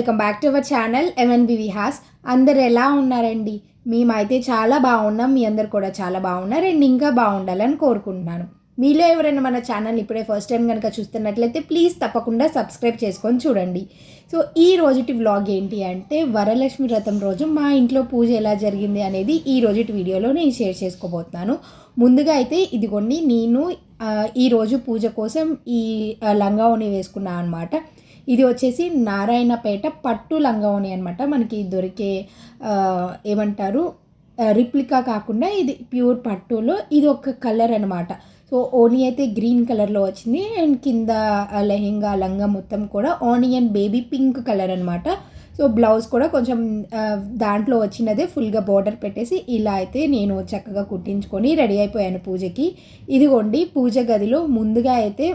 Welcome back to our channel MNB Vihas అందరు ఎలా ఉన్నారండి? మేమైతే చాలా బాగున్నాం మీ అందరు కూడా చాలా బాగున్నారు అండ్ ఇంకా బాగుండాలని కోరుకుంటున్నాను. మీలో ఎవరైనా మన ఛానల్ ఇప్పుడే ఫస్ట్ టైం కనుక చూస్తున్నట్లయితే ప్లీజ్ తప్పకుండా సబ్స్క్రైబ్ చేసుకొని చూడండి. సో ఈ రోజుటి వ్లాగ్ ఏంటి అంటే వరలక్ష్మి వ్రతం రోజు మా ఇంట్లో పూజ ఎలా జరిగింది అనేది ఈ రోజుటి వీడియోలో నేను షేర్ చేసుకోబోతున్నాను. ముందుగా అయితే ఇదిగోండి నేను ఈరోజు పూజ కోసం ఈ లంగా లంగావోని వేసుకున్నాను అనమాట ఇది వచ్చేసి నారాయణపేట పట్టు లంగావోని అనమాట మనకి దొరికే ఏమంటారు రిప్లికా కాకుండా ఇది ప్యూర్ పట్టులో ఇది ఒక కలర్ అనమాట సో ఓనీ అయితే గ్రీన్ కలర్లో వచ్చింది. అండ్ కింద లెహెంగా లంగా మొత్తం కూడా ఆనియన్ బేబీ పింక్ కలర్ అనమాట సో బ్లౌజ్ కూడా కొంచెం దాంట్లో వచ్చినదే ఫుల్గా బార్డర్ పెట్టేసి ఇలా అయితే నేను చక్కగా కుట్టించుకొని రెడీ అయిపోయాను పూజకి. ఇదిగోండి పూజ గదిలో ముందుగా అయితే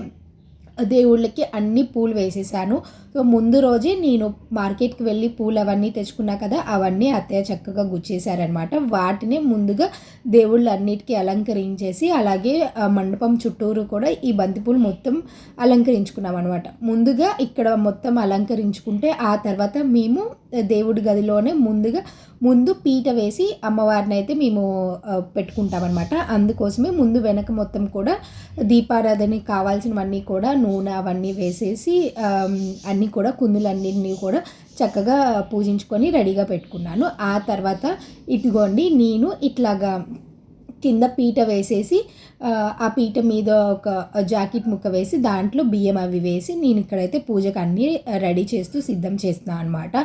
దేవుళ్ళకి అన్ని పూలు వేసేసాను. సో ముందు రోజే నేను మార్కెట్కి వెళ్ళి పూలు అవన్నీ తెచ్చుకున్నా కదా అవన్నీ అత్తయ్య చక్కగా గుచ్చేశారనమాట. వాటిని ముందుగా దేవుళ్ళు అన్నిటికీ అలంకరించేసి అలాగే మండపం చుట్టూరు కూడా ఈ బంతిపూలు మొత్తం అలంకరించుకున్నాం అనమాట ముందుగా ఇక్కడ మొత్తం అలంకరించుకుంటే ఆ తర్వాత మేము దేవుడి గదిలోనే ముందుగా ముందు పీట వేసి అమ్మవారిని అయితే మేము పెట్టుకుంటామన్నమాట అందుకోసమే ముందు వెనక మొత్తం కూడా దీపారాధనకి కావాల్సినవన్నీ కూడా నూనె అవన్నీ వేసేసి అన్ని అన్నీ కూడా కుందులన్నింటినీ కూడా చక్కగా పూజించుకొని రెడీగా పెట్టుకున్నాను. ఆ తర్వాత ఇదిగోండి నేను ఇట్లాగా కింద పీట వేసేసి ఆ, పీట మీద ఒక జాకెట్ ముక్క వేసి దాంట్లో బియ్యం అవి వేసి నేను ఇక్కడైతే పూజకు అన్నీ రెడీ చేస్తూ సిద్ధం చేస్తున్నాను అనమాట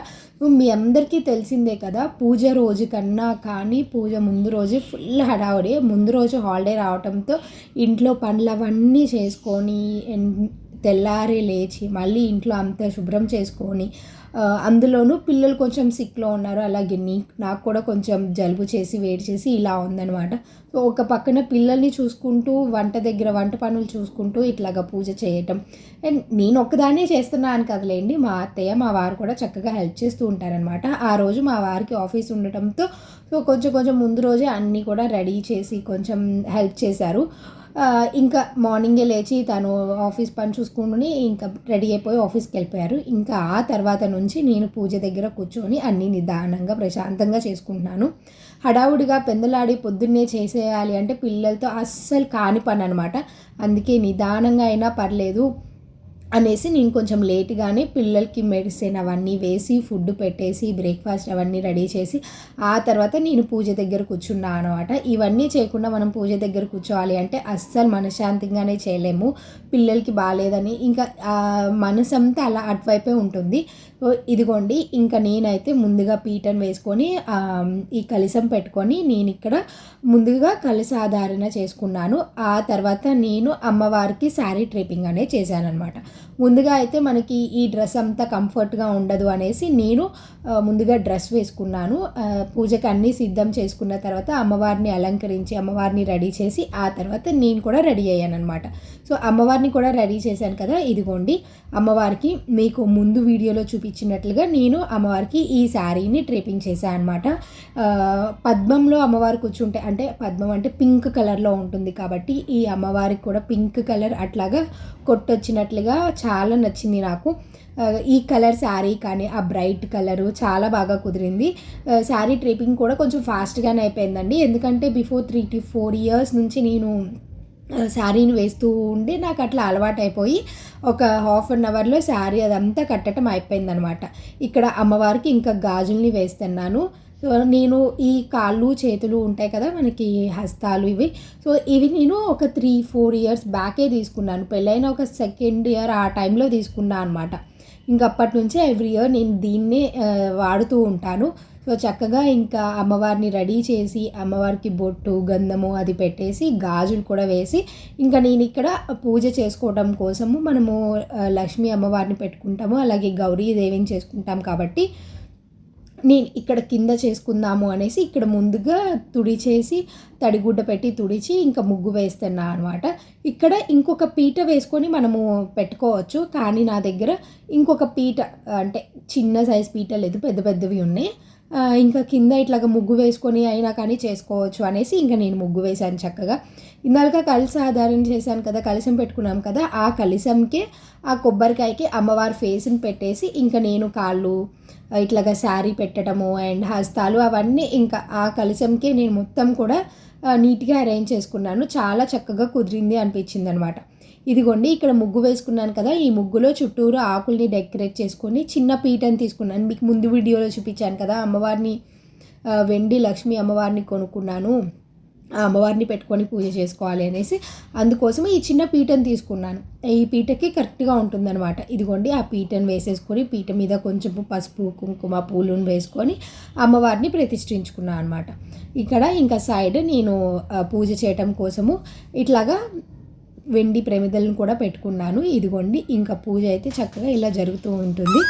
మీ అందరికీ తెలిసిందే కదా పూజ రోజు కన్నా కానీ పూజ ముందు రోజు ఫుల్ హడావుడి. ముందు రోజు హాలిడే రావడంతో ఇంట్లో పనులు అవన్నీ చేసుకొని తెల్లారి లేచి మళ్ళీ ఇంట్లో అంతా శుభ్రం చేసుకొని అందులోనూ పిల్లలు కొంచెం సిక్లో ఉన్నారు. అలాగే నీ నాకు కూడా కొంచెం జలుబు చేసి వేడి చేసి ఇలా ఉందనమాట సో ఒక పక్కన పిల్లల్ని చూసుకుంటూ వంట దగ్గర వంట పనులు చూసుకుంటూ ఇట్లాగా పూజ చేయటం. అండ్ నేను ఒక్కదాన్నే చేస్తున్నాను కదలేండి. మా అత్తయ్య మా వారు కూడా చక్కగా హెల్ప్ చేస్తూ ఉంటారనమాట ఆ రోజు మా వారికి ఆఫీస్ ఉండటంతో కొంచెం కొంచెం ముందు రోజే అన్నీ కూడా రెడీ చేసి కొంచెం హెల్ప్ చేశారు. ఇంకా మార్నింగే లేచి తను ఆఫీస్ పని చూసుకుని ఇంకా రెడీ అయిపోయి ఆఫీస్కి వెళ్ళిపోయారు. ఇంకా ఆ తర్వాత నుంచి నేను పూజ దగ్గర కూర్చొని అన్నీ నిదానంగా ప్రశాంతంగా చేసుకుంటున్నాను. హడావుడిగా పెందలాడి పొద్దున్నే చేసేయాలి అంటే పిల్లలతో అస్సలు కాని పని అనమాట అందుకే నిదానంగా అయినా పర్లేదు. అనేసి నేను కొంచెం లేట్గానే పిల్లలకి మెడిసిన్ అవన్నీ వేసి ఫుడ్ పెట్టేసి బ్రేక్ఫాస్ట్ అవన్నీ రెడీ చేసి ఆ తర్వాత నేను పూజ దగ్గర కూర్చున్నా అనమాట ఇవన్నీ చేయకుండా మనం పూజ దగ్గర కూర్చోవాలి అంటే అస్సలు మనశ్శాంతిగానే చేయలేము. పిల్లలకి బాగాలేదని ఇంకా మనసు అంతా అలా అటువైపే ఉంటుంది. ఇదిగోండి ఇంకా నేనైతే ముందుగా పీటను వేసుకొని ఈ కలిసం పెట్టుకొని నేను ఇక్కడ ముందుగా కలిసాధారణ చేసుకున్నాను. ఆ తర్వాత నేను అమ్మవారికి శారీ ట్రేపింగ్ అనేది చేశానమాట ముందుగా అయితే మనకి ఈ డ్రెస్ అంతా కంఫర్ట్గా ఉండదు అనేసి నేను ముందుగా డ్రెస్ వేసుకున్నాను. పూజకి అన్నీ సిద్ధం చేసుకున్న తర్వాత అమ్మవారిని అలంకరించి అమ్మవారిని రెడీ చేసి ఆ తర్వాత నేను కూడా రెడీ అయ్యాను అనమాట సో అమ్మవారిని కూడా రెడీ చేశాను కదా ఇదిగోండి. అమ్మవారికి మీకు ముందు వీడియోలో చూపించినట్లుగా నేను అమ్మవారికి ఈ శారీని ట్రేపింగ్ చేశాను అనమాట పద్మంలో అమ్మవారు కూర్చుంటే అంటే పద్మం అంటే పింక్ కలర్లో ఉంటుంది కాబట్టి ఈ అమ్మవారికి కూడా పింక్ కలర్ అట్లాగా కొట్టొచ్చినట్లుగా చాలా నచ్చింది నాకు. ఈ కలర్ శారీ కానీ ఆ బ్రైట్ కలరు చాలా బాగా కుదిరింది. శారీ ట్రేపింగ్ కూడా కొంచెం ఫాస్ట్గానే అయిపోయిందండి. ఎందుకంటే before three to four years నుంచి నేను శారీని వేస్తూ ఉండి నాకు అట్లా అలవాటైపోయి ఒక హాఫ్ అన్ అవర్లో శారీ అదంతా కట్టడం అయిపోయిందనమాట. ఇక్కడ అమ్మవారికి ఇంకా గాజుల్ని వేస్తున్నాను. సో నేను ఈ కాళ్ళు చేతులు ఉంటాయి కదా మనకి హస్తాలు ఇవి. సో ఇవి నేను ఒక త్రీ ఫోర్ ఇయర్స్ బ్యాకే తీసుకున్నాను. పెళ్ళైన ఒక సెకండ్ ఇయర్ ఆ టైంలో తీసుకున్నాను అనమాట. ఇంకా అప్పటి నుంచే ఎవ్రీ ఇయర్ నేను దీన్నే వాడుతూ ఉంటాను. సో చక్కగా ఇంకా అమ్మవారిని రెడీ చేసి అమ్మవారికి బొట్టు గంధము అది పెట్టేసి గాజులు కూడా వేసి ఇంకా నేను ఇక్కడ పూజ చేసుకోవడం కోసము మనము లక్ష్మీ అమ్మవారిని పెట్టుకుంటాము అలాగే గౌరీ దేవిని చేసుకుంటాం కాబట్టి నేను ఇక్కడ కింద చేసుకుందాము అనేసి ఇక్కడ ముందుగా తుడిచేసి తడిగుడ్డ పెట్టి తుడిచి ఇంకా ముగ్గు వేస్తున్నా అనమాట ఇక్కడ ఇంకొక పీట వేసుకొని మనము పెట్టుకోవచ్చు కానీ నా దగ్గర ఇంకొక పీట అంటే చిన్న సైజ్ పీట లేదు పెద్ద పెద్దవి ఉన్నాయి. ఇంకా కింద ఇట్లా ముగ్గు వేసుకొని అయినా కానీ చేసుకోవచ్చు అనేసి ఇంకా నేను ముగ్గు వేశాను చక్కగా. ఇందాక కలిసి ఆధారం చేశాను కదా కలిసం పెట్టుకున్నాం కదా ఆ కలిసంకి ఆ కొబ్బరికాయకి అమ్మవారి ఫేస్ని పెట్టేసి ఇంకా నేను కాళ్ళు ఇట్లాగా శారీ పెట్టడము అండ్ హస్తాలు అవన్నీ ఇంకా ఆ కలిసంకే నేను మొత్తం కూడా నీట్గా అరేంజ్ చేసుకున్నాను. చాలా చక్కగా కుదిరింది అనిపించింది అనమాట ఇదిగోండి ఇక్కడ ముగ్గు వేసుకున్నాను కదా ఈ ముగ్గులో చుట్టూరు ఆకుల్ని డెకరేట్ చేసుకొని చిన్న పీటని తీసుకున్నాను. మీకు ముందు వీడియోలో చూపించాను కదా అమ్మవారిని వెండి లక్ష్మి అమ్మవారిని కొనుక్కున్నాను. ఆ అమ్మవారిని పెట్టుకొని పూజ చేసుకోవాలి అనేసి అందుకోసం ఈ చిన్న పీటను తీసుకున్నాను. ఈ పీటకి కరెక్ట్గా ఉంటుందన్నమాట. ఇదిగోండి ఆ పీటను వేసేసుకొని పీట మీద కొంచెం పసుపు కుంకుమ పూలను వేసుకొని అమ్మవారిని ప్రతిష్ఠించుకున్నాను అనమాట ఇక్కడ ఇంకా సైడ్ నేను పూజ చేయటం కోసము ఇట్లాగా వెండి ప్రమిదలను కూడా పెట్టుకున్నాను. ఇదిగోండి ఇంకా పూజ అయితే చక్కగా ఇలా జరుగుతూ ఉంటుంది.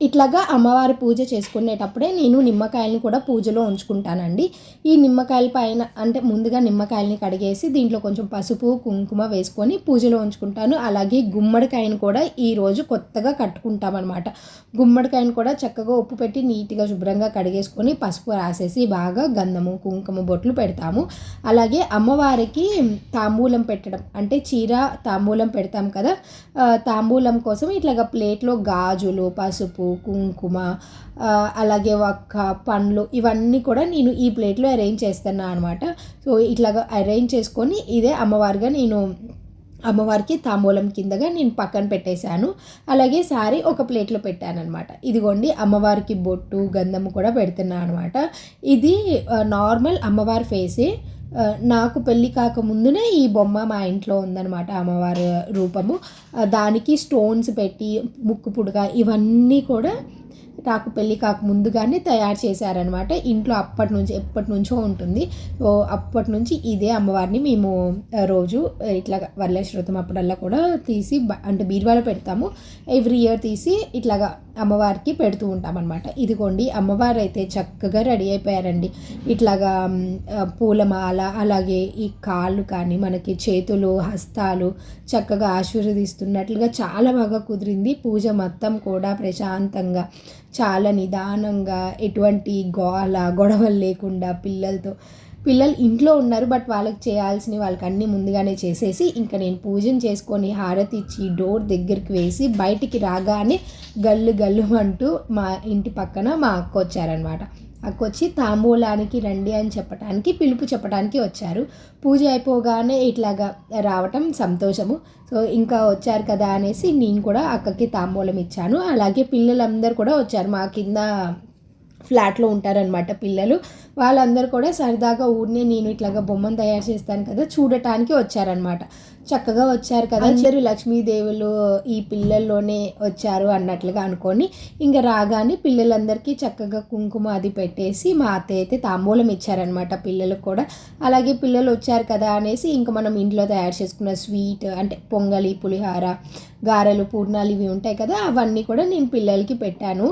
ఇట్లాగా అమ్మవారి పూజ చేసుకునేటప్పుడే నేను నిమ్మకాయలని కూడా పూజలో ఉంచుకుంటానండి. ఈ నిమ్మకాయల పైన అంటే ముందుగా నిమ్మకాయలని కడిగేసి దీంట్లో కొంచెం పసుపు కుంకుమ వేసుకొని పూజలో ఉంచుకుంటాను. అలాగే గుమ్మడికాయను కూడా ఈరోజు కొత్తగా కట్టుకుంటామన్నమాట. గుమ్మడికాయను కూడా చక్కగా ఉప్పు పెట్టి నీట్గా శుభ్రంగా కడిగేసుకొని పసుపు రాసేసి బాగా గంధము కుంకుమ బొట్లు పెడతాము. అలాగే అమ్మవారికి తాంబూలం పెట్టడం అంటే చీర తాంబూలం పెడతాం కదా. తాంబూలం కోసం ఇట్లాగా ప్లేట్లో గాజులు పసుపు కుంకుమ అలాగే ఒక్క పండ్లు ఇవన్నీ కూడా నేను ఈ ప్లేట్లో అరేంజ్ చేస్తాను అనమాట సో ఇట్లాగా అరేంజ్ చేసుకొని ఇదే అమ్మవారిగా నేను అమ్మవారికి తాంబూలం కిందగా నేను పక్కన పెట్టేశాను. అలాగే సారీ ఒక ప్లేట్లో పెట్టాను అనమాట ఇదిగోండి అమ్మవారికి బొట్టు గంధము కూడా పెడుతున్నాను అనమాట ఇది నార్మల్ అమ్మవారి ఫేసే. నాకు పెళ్ళి కాకముందునే ఈ బొమ్మ మా ఇంట్లో ఉందన్నమాట అమ్మవారి రూపము. దానికి స్టోన్స్ పెట్టి ముక్కు పుడక ఇవన్నీ కూడా నాకు పెళ్ళి కాక ముందుగానే తయారు చేశారనమాట ఇంట్లో అప్పటి నుంచి ఎప్పటి నుంచో ఉంటుంది. సో అప్పటి నుంచి ఇదే అమ్మవారిని మేము రోజు ఇట్లా వరలక్ష్మి అప్పుడల్లా కూడా తీసి అంటే బీరువాలో పెడతాము. ఎవ్రీ ఇయర్ తీసి ఇట్లాగా అమ్మవారికి పెడుతూ ఉంటామన్నమాట. ఇదిగోండి అమ్మవారు అయితే చక్కగా రెడీ అయిపోయారండి. ఇట్లాగా పూలమాల అలాగే ఈ కాళ్ళు కానీ మనకి చేతులు హస్తాలు చక్కగా ఆశీర్వదిస్తున్నట్లుగా చాలా బాగా కుదిరింది. పూజ మొత్తం కూడా ప్రశాంతంగా చాలా నిదానంగా ఎటువంటి గోల గొడవలు లేకుండా పిల్లలతో పిల్లలు ఇంట్లో ఉన్నారు బట్ వాళ్ళకి చేయాల్సినవి వాళ్ళకి అన్నీ ముందుగానే చేసేసి ఇంకా నేను పూజను చేసుకొని హారతి ఇచ్చి డోర్ దగ్గరికి వేసి బయటికి రాగానే గల్లు గల్లు అంటూ మా ఇంటి పక్కన మా అక్క వచ్చారనమాట. అక్క వచ్చి తాంబూలానికి రండి అని చెప్పడానికి పిలుపు చెప్పడానికి వచ్చారు. పూజ అయిపోగానే ఇట్లాగా రావటం సంతోషము. సో ఇంకా వచ్చారు కదా అనేసి నేను కూడా అక్కకి తాంబూలం ఇచ్చాను. అలాగే పిల్లలందరూ కూడా వచ్చారు. మా కింద ఫ్లాట్లో ఉంటారనమాట పిల్లలు. వాళ్ళందరూ కూడా సరదాగా ఊరినే నేను ఇట్లాగా బొమ్మను తయారు చేస్తాను కదా చూడటానికి వచ్చారనమాట చక్కగా వచ్చారు కదా. అందరూ లక్ష్మీదేవులు ఈ పిల్లల్లోనే వచ్చారు అన్నట్లుగా అనుకొని ఇంకా రాగానే పిల్లలందరికీ చక్కగా కుంకుమ అది పెట్టేసి మా అత్తయ్య అయితే తాంబూలం ఇచ్చారనమాట పిల్లలకు కూడా. అలాగే పిల్లలు వచ్చారు కదా అనేసి ఇంకా మనం ఇంట్లో తయారు చేసుకున్న స్వీట్ అంటే పొంగలి పులిహార గారెలు పూర్ణాలు ఇవి ఉంటాయి కదా అవన్నీ కూడా నేను పిల్లలకి పెట్టాను.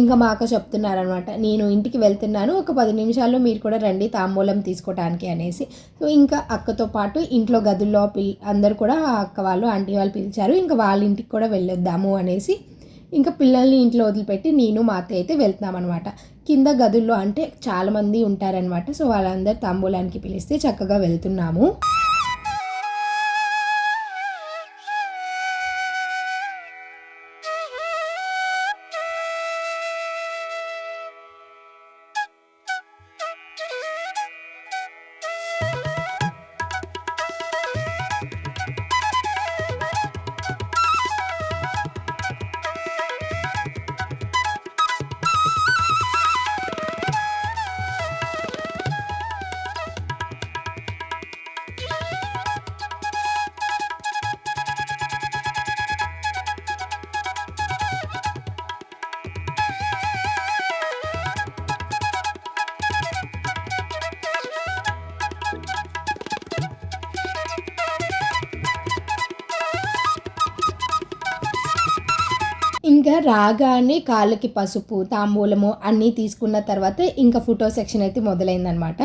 ఇంకా మా అక్క చెప్తున్నారనమాట నేను ఇంటికి వెళ్తున్నాను. ఒక పది నిమిషాల్లో మీరు కూడా రండి తాంబూలం తీసుకోవడానికి అనేసి. సో ఇంకా అక్కతో పాటు ఇంట్లో గదుల్లో పిల్ అందరు కూడా అక్క వాళ్ళు ఆంటీ వాళ్ళు పిలిచారు. ఇంకా వాళ్ళ ఇంటికి కూడా వెళ్ళొద్దాము అనేసి. ఇంకా పిల్లల్ని ఇంట్లో వదిలిపెట్టి నేను మా అత్త అయితే వెళ్తున్నామన్నమాట. కింద గదుల్లో అంటే చాలామంది ఉంటారనమాట సో వాళ్ళందరూ తాంబూలానికి పిలిస్తే చక్కగా వెళ్తున్నాము. ఇంకా రాగానే కాళ్ళకి పసుపు తాంబూలము అన్నీ తీసుకున్న తర్వాత ఇంకా ఫోటో సెక్షన్ అయితే మొదలైందనమాట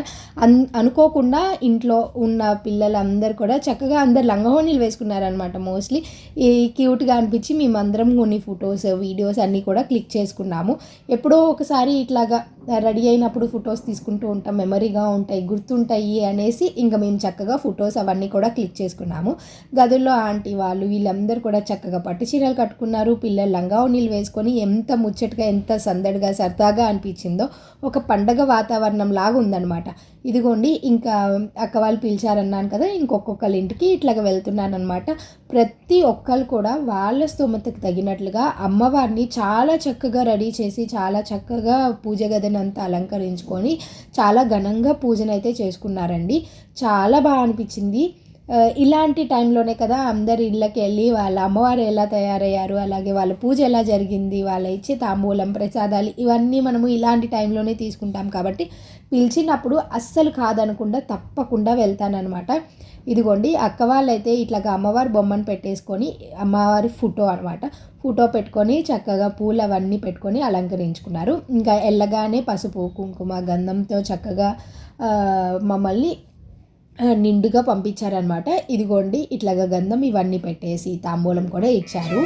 అన్ అనుకోకుండా ఇంట్లో ఉన్న పిల్లలందరూ కూడా చక్కగా అందరు లంగహోనీలు వేసుకున్నారనమాట మోస్ట్లీ. ఈ క్యూట్గా అనిపించి మేమందరం కొన్ని ఫొటోస్ వీడియోస్ అన్నీ కూడా క్లిక్ చేసుకున్నాము. ఎప్పుడో ఒకసారి ఇట్లాగా రెడీ అయినప్పుడు ఫొటోస్ తీసుకుంటూ ఉంటాం. మెమరీగా ఉంటాయి గుర్తుంటాయి అనేసి ఇంకా మేము చక్కగా ఫొటోస్ అవన్నీ కూడా క్లిక్ చేసుకున్నాము. గదుల్లో ఆంటీ వాళ్ళు వీళ్ళందరూ కూడా చక్కగా పట్టు చీరలు కట్టుకున్నారు. పిల్లలు లంగా నీళ్ళు వేసుకొని ఎంత ముచ్చటగా ఎంత సందడిగా సరదాగా అనిపించిందో ఒక పండగ వాతావరణం లాగా ఉందన్నమాట. ఇదిగోండి ఇంకా అక్క వాళ్ళు పిలిచారన్నాను కదా ఇంకొక్కొక్కళ్ళ ఇంటికి ఇట్లాగా వెళ్తున్నాను అనమాట ప్రతి ఒక్కరు కూడా వాళ్ళ స్తోమతకు తగినట్లుగా అమ్మవారిని చాలా చక్కగా రెడీ చేసి చాలా చక్కగా పూజ గదిని అంతా అలంకరించుకొని చాలా ఘనంగా పూజనైతే చేసుకున్నారండి. చాలా బాగా అనిపించింది. ఇలాంటి టైంలోనే కదా అందరి ఇళ్ళకి వెళ్ళి వాళ్ళ అమ్మవారు ఎలా తయారయ్యారు అలాగే వాళ్ళ పూజ ఎలా జరిగింది వాళ్ళ ఇచ్చే తాంబూలం ప్రసాదాలు ఇవన్నీ మనము ఇలాంటి టైంలోనే తీసుకుంటాం కాబట్టి పిలిచినప్పుడు అస్సలు కాదనకుండా తప్పకుండా వెళ్తానమాట ఇదిగోండి అక్క వాళ్ళైతే ఇట్లాగా అమ్మవారి బొమ్మను పెట్టేసుకొని అమ్మవారి ఫోటో అనమాట ఫోటో పెట్టుకొని చక్కగా పూలు అవన్నీ పెట్టుకొని అలంకరించుకున్నారు. ఇంకా ఎల్లగానే పసుపు కుంకుమ గంధంతో చక్కగా మమ్మల్ని నిండుగా పంపించారనమాట ఇదిగోండి ఇట్లాగా గంధం ఇవన్నీ పెట్టేసి తాంబూలం కూడా ఇచ్చారు.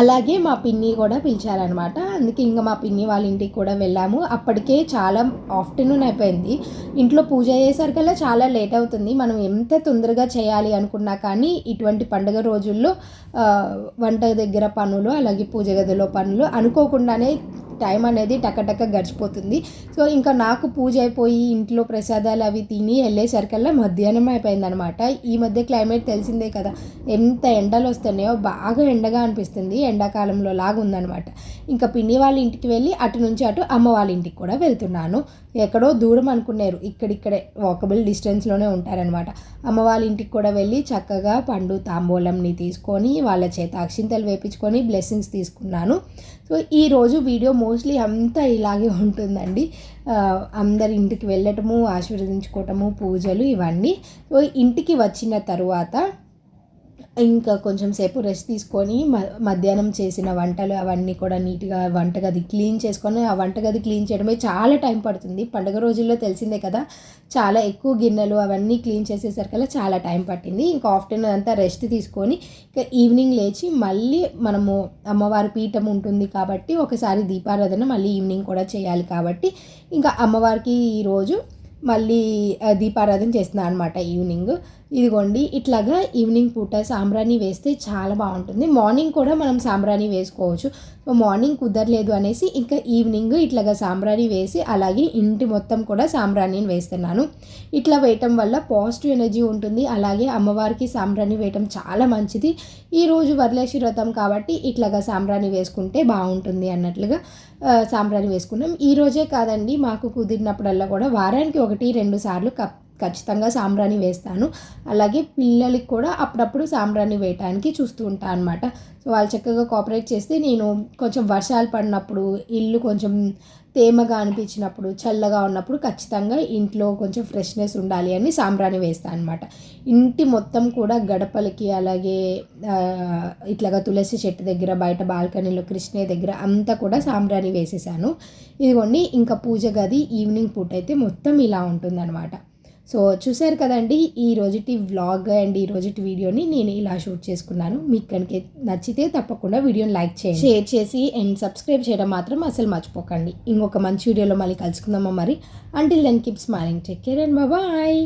అలాగే మా పిన్ని కూడా పిలిచారనమాట అందుకే ఇంకా మా పిన్ని వాళ్ళ ఇంటికి కూడా వెళ్ళాము. అప్పటికే చాలా ఆఫ్టర్నూన్ అయిపోయింది. ఇంట్లో పూజ అయ్యేసరికల్లా చాలా లేట్ అవుతుంది. మనం ఎంత తొందరగా చేయాలి అనుకున్నా కానీ ఇటువంటి పండుగ రోజుల్లో వంట దగ్గర పనులు అలాగే పూజ గదిలో పనులు అనుకోకుండానే టైం అనేది టకటక గడిచిపోతుంది. సో ఇంకా నాకు పూజ అయిపోయి ఇంట్లో ప్రసాదాలు అవి తిని వెళ్ళేసరికల్లా మధ్యాహ్నం అయిపోయిందనమాట. ఈ మధ్య క్లైమేట్ తెలిసిందే కదా ఎంత ఎండలు వస్తున్నాయో బాగా ఎండగా అనిపిస్తుంది ఎండాకాలంలో లాగా ఉందనమాట. ఇంకా పిన్ని వాళ్ళ ఇంటికి వెళ్ళి అటు నుంచి అటు అమ్మ వాళ్ళ ఇంటికి కూడా వెళ్తున్నాను. ఎక్కడో దూరం అనుకున్నారు ఇక్కడిక్కడే వాకబుల్ డిస్టెన్స్లోనే ఉంటారనమాట. అమ్మ వాళ్ళ ఇంటికి కూడా వెళ్ళి చక్కగా పండు తాంబూలంని తీసుకొని వాళ్ళ చేత అక్షింతలు వేపించుకొని బ్లెస్సింగ్స్ తీసుకున్నాను. సో ఈరోజు వీడియో మోస్ట్లీ అంతా ఇలాగే ఉంటుందండి. అందరి ఇంటికి వెళ్ళటము ఆశీర్వదించుకోవటము పూజలు ఇవన్నీ. ఇంటికి వచ్చిన తరువాత ఇంకా కొంచెం సేపు రెస్ట్ తీసుకొని మధ్యాహ్నం చేసిన వంటలు అవన్నీ కూడా నీట్గా వంటగది క్లీన్ చేసుకొని ఆ వంటగది క్లీన్ చేయడమే చాలా టైం పడుతుంది. పండుగ రోజుల్లో తెలిసిందే కదా చాలా ఎక్కువ గిన్నెలు అవన్నీ క్లీన్ చేసేసరికల్లా చాలా టైం పట్టింది. ఇంకా ఆఫ్టర్నూన్ అంతా రెస్ట్ తీసుకొని ఇంకా ఈవినింగ్ లేచి మళ్ళీ మనము అమ్మవారి పీఠం ఉంటుంది కాబట్టి ఒకసారి దీపారాధన మళ్ళీ ఈవినింగ్ కూడా చేయాలి కాబట్టి ఇంకా అమ్మవారికి ఈరోజు మళ్ళీ దీపారాధన చేస్తున్నాను అనమాట ఈవినింగ్. ఇదిగోండి ఇట్లాగా ఈవినింగ్ పూట సాంబ్రాణి వేస్తే చాలా బాగుంటుంది. మార్నింగ్ కూడా మనం సాంబ్రాణి వేసుకోవచ్చు. సో మార్నింగ్ కుదరలేదు అనేసి ఇంకా ఈవినింగ్ ఇట్లాగా సాంబ్రాణి వేసి అలాగే ఇంటి మొత్తం కూడా సాంబ్రాణిని వేస్తున్నాను. ఇట్లా వేయటం వల్ల పాజిటివ్ ఎనర్జీ ఉంటుంది. అలాగే అమ్మవారికి సాంబ్రాణి వేయటం చాలా మంచిది. ఈరోజు వరలక్ష్మి వ్రతం కాబట్టి ఇట్లాగా సాంబ్రాణి వేసుకుంటే బాగుంటుంది అన్నట్లుగా సాంబ్రాణి వేసుకున్నాం. ఈరోజే కాదండి మాకు కుదిరినప్పుడల్లా కూడా వారానికి ఒకటి రెండు సార్లు కప్ ఖచ్చితంగా సాంబ్రాణి వేస్తాను. అలాగే పిల్లలకి కూడా అప్పుడప్పుడు సాంబ్రాణి వేయటానికి చూస్తూ ఉంటాను అనమాట సో వాళ్ళు చక్కగా కోఆపరేట్ చేస్తే నేను కొంచెం వర్షాలు పడినప్పుడు ఇల్లు కొంచెం తేమగా అనిపించినప్పుడు చల్లగా ఉన్నప్పుడు ఖచ్చితంగా ఇంట్లో కొంచెం ఫ్రెష్నెస్ ఉండాలి అని సాంబ్రాణి వేస్తాను అనమాట ఇంటి మొత్తం కూడా గడపలకి అలాగే ఇట్లాగా తులసి చెట్టు దగ్గర బయట బాల్కనీలో కృష్ణ దగ్గర అంతా కూడా సాంబ్రాణి వేసేసాను. ఇదిగోండి ఇంకా పూజ గది ఈవినింగ్ పూట అయితే మొత్తం ఇలా ఉంటుందన్నమాట. సో చూసారు కదండి ఈ రోజుటి వ్లాగ్ అండ్ ఈ రోజుటి వీడియోని నేను ఇలా షూట్ చేసుకున్నాను. మీకు కనుక నచ్చితే తప్పకుండా వీడియోని లైక్ చేయండి. షేర్ చేసి అండ్ సబ్స్క్రైబ్ చేయడం మాత్రం అసలు మర్చిపోకండి. ఇంకొక మంచి వీడియోలో మళ్ళీ కలుసుకుందామా మరి. Until then keep smiling take care and bye